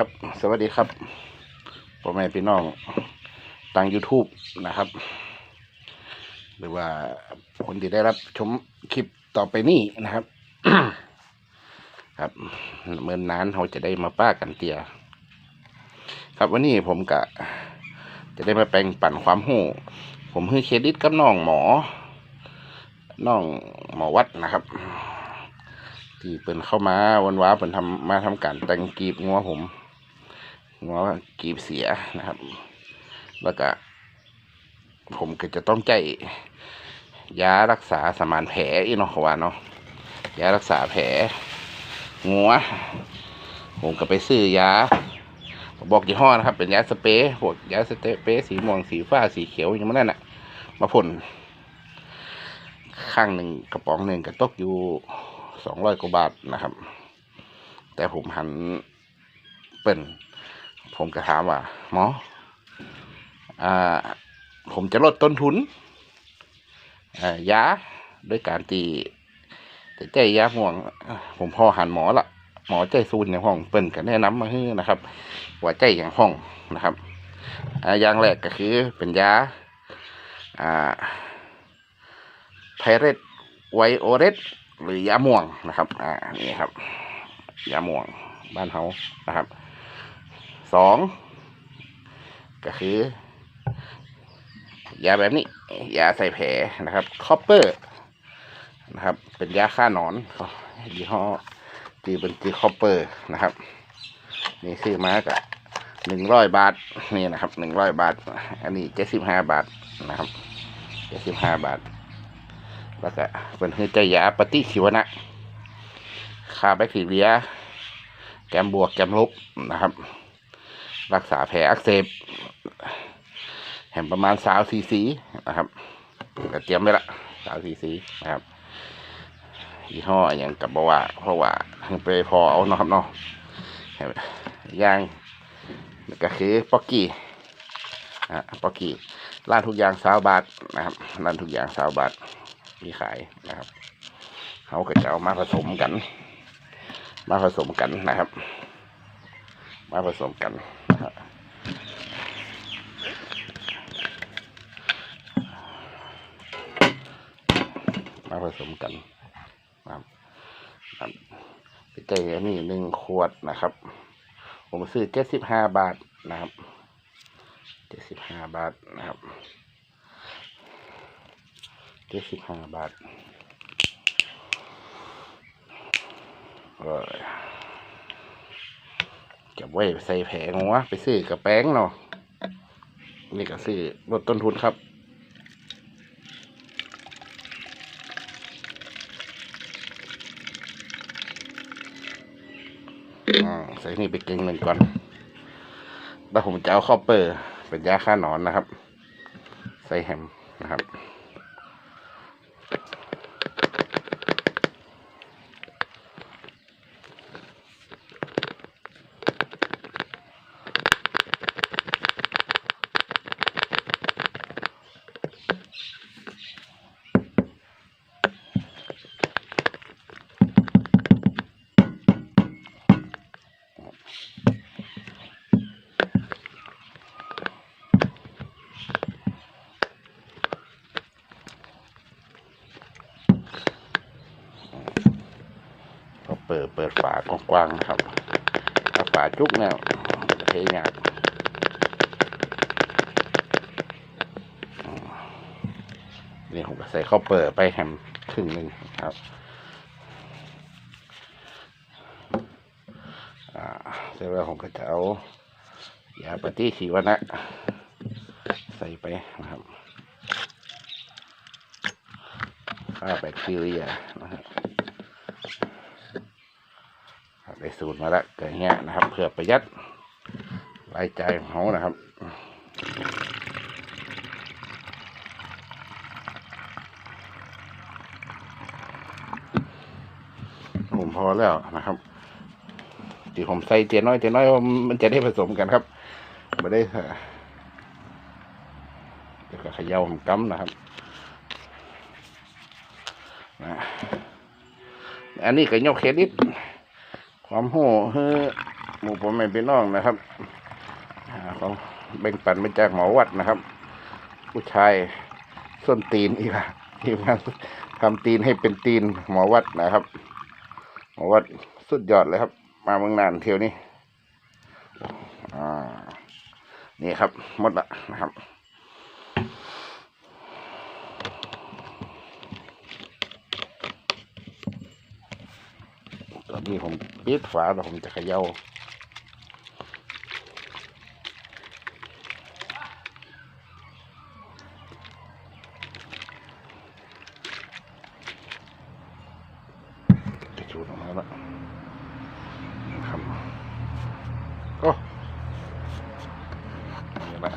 ครับ สวัสดีครับพ่อแม่พี่น้องทาง YouTube นะครับ หรือว่าคนที่ได้รับชมคลิปต่อไปนี้นะครับ ครับเมื่อนนานเราจะได้มาป้ากันเตีย ครับวันนี้ผมกะ จะได้มาแปลงปั่นความหูผมให้เครดิตกับน้องหมอน้องหมอวัดนะครับ ที่เปิ่นเข้ามาวันว้าเปิ่นทำมาทำการแต่งกีบงัวผม งัวกีบเสียนะครับ แล้วก็ผมก็จะต้องใจยารักษาสมานแผลอีกเนาะว่าเนาะยารักษาแผลงัว ผมก็ไปซื้อยาบอกยี่ห้อนะครับ เป็นยาสเปรย์พวกยาสเปรย์สีม่วงสีฟ้าสีเขียวอย่างนั้นน่ะ มาพ่นข้างหนึ่งกระป๋องหนึ่งก็ตกอยู่สองร้อยกว่าบาทนะครับ แต่ผมหันเปิ่น ผมก็ถามว่าหมออ่าผมจะลดต้นทุนยาด้วยการตีแต่ใจยาห่วง ผมพอหันหมอละหมอใจซูนอย่างห้องเปิ่นก็แนะนำมาให้นะครับว่าใจอย่างห้องนะครับอย่างแรกก็คือเป็นยาไพเรตไวโอเรสหรือยาม่วงนะครับ อ่านี่ครับ ยาม่วงบ้านเฮานะครับ สองก็คือยาแบบนี้ ยาใส่แผลนะครับคอปเปอร์นะครับ เป็นยาฆ่าหนอนยี่ห้อจีเป็นจีคอปเปอร์นะครับ นี่ซื้อมากับหนึ่งร้อยบาทนี่นะครับหนึ่งร้อยบาท อันนี้เจ็ดสิบห้าบาทนะครับเจ็ดสิบห้าบาท แล้วก็เป็นคือใจยาปฏิชีวนะฆ่าแบคทีเรีย แกมบวกแกมลบนะครับ รักษาแผลอักเสบแห่งประมาณสาวซีซีนะครับก็เตรียมไว้ละสาวซีซีนะครับยี่ห้ออย่างกับบว่าเพราะว่าทางไปพอเอาเนาะครับเนาะอย่างก็คือป๊อกกี้อะป๊อกกี้ร้านทุกอย่างสาวบาทนะครับร้านทุกอย่างสาวบาทมีขายนะครับเขาก็จะเอามาผสมกัน มาผสมกันนะครับ มาผสมกันนะครับ มาผสมกันนะครับครับใจอนนี้หนึ่งขวดนะครับ ผมซื้อเจ็ดสิบห้าบาทนะครับเจ็ดสิบห้าบาทนะครับเจ็ดสิบห้าบาทเออเก็บไว้ใส่แผงวะไปซื้อกับแป้งเนาะนี่ก็ซื้อลดต้นทุนครับ อ่า ใส่นี่ไปเก่งหนึ่งก่อน แล้วผมจะเอาข้อเปอร์ เป็นยาฆ่าหนอนนะครับ ใส่แฮมนะครับ เปิดเปิดฝากว้างๆนะครับถ้าฝาจุกเนี่ยเทยากนี่ผมก็ใส่ข้าวเปิดไปแฮมครึ่งหนึ่งครับอ่าเสร็จแล้วผมก็จะเอายาปฏิชีวนะ ใส่ไปนะครับฆ่าแบคทีเรียนะครับ ได้ สูตรมาแล้วเกิดเงี้ยนะครับเพื่อประหยัดรายจ่ายของเขานะครับผมพอแล้วนะครับที่ผมใส่เจน้อยเจน้อยมันจะได้ผสมกันครับไม่ได้เดี๋ยวก็ขย่าผมกัมนะครับนะอันนี้ก็ยกเครดิต ความโหเฮ้อหมู่ผมเป็นพี่น้องนะครับอ่าของแบ่งปันมาจากหมอวัดนะครับ ผู้ชายส้นตีนอีกละทีมงานทำตีนให้เป็นตีนหมอวัดนะครับ หมอวัดสุดยอดเลยครับ มาเมืองนานเที่ยวนี้อ่านี่ครับหมดละนะครับ นี้ผมปิดฝาแล้วผมจะเขย่าจะชูดออกมาแล้วนะครับโอ้นี่ละ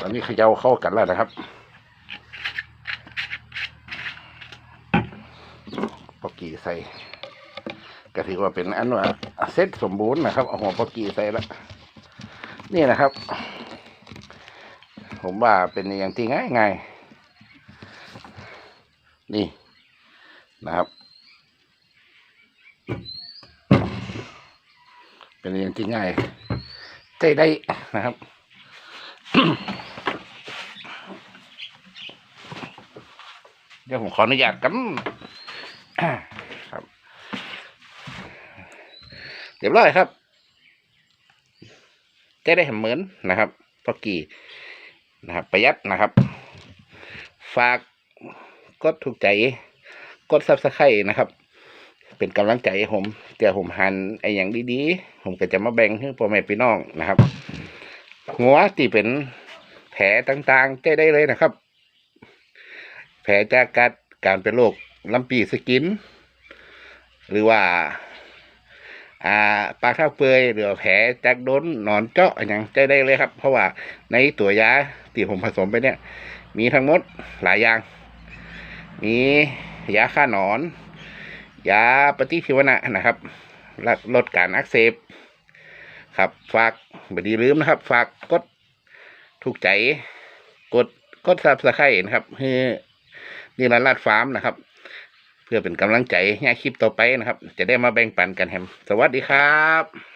ตอนนี้เขย่าเข้ากันแล้วนะครับ ปอกกี้ใส่ก็ถือว่าเป็นอันว่าเซตสมบูรณ์นะครับเอาหัวปอกกี้ใส่แล้วนี่นะครับ ผมว่าเป็นอย่างที่ง่ายง่ายๆนี่นะครับ เป็นอย่างที่ง่ายใจได้นะครับเดี๋ยวผมขออนุญาตกัน ครับเรียบร้อยครับจะได้เห็นเหมือนนะครับพอกี่นะครับ ประหยัดนะครับ ฝากกดถูกใจ กดซับสไครต์นะครับ เป็นกำลังใจให้ผมเดี๋ยวผมหันไอ้อย่างดีๆ ผมก็จะมาแบ่งให้พ่อแม่พี่น้องนะครับ หัวที่เป็นแผลต่างๆใจได้เลยนะครับ แผลจากการการเป็นโรค ลำปีสกิน หรือว่า อ่าปลาข้าวเปยหรือแผลจากโดนหนอนเจาะอย่างใจได้เลยครับ เพราะว่าในตัวยาที่ผมผสมไปเนี่ย มีทั้งหมดหลายอย่าง มียาฆ่าหนอน ยาปฏิชีวนะนะครับลดลดการอักเสบครับฝากบดีลืมนะครับ ฝากกดถูกใจ กดกดซับสไครต์นะครับเพื่อ นี่ร้านลาดฟาร์มนะครับ เพื่อเป็นกำลังใจให้คลิปต่อไปนะครับ จะได้มาแบ่งปันกันแฮมสวัสดีครับ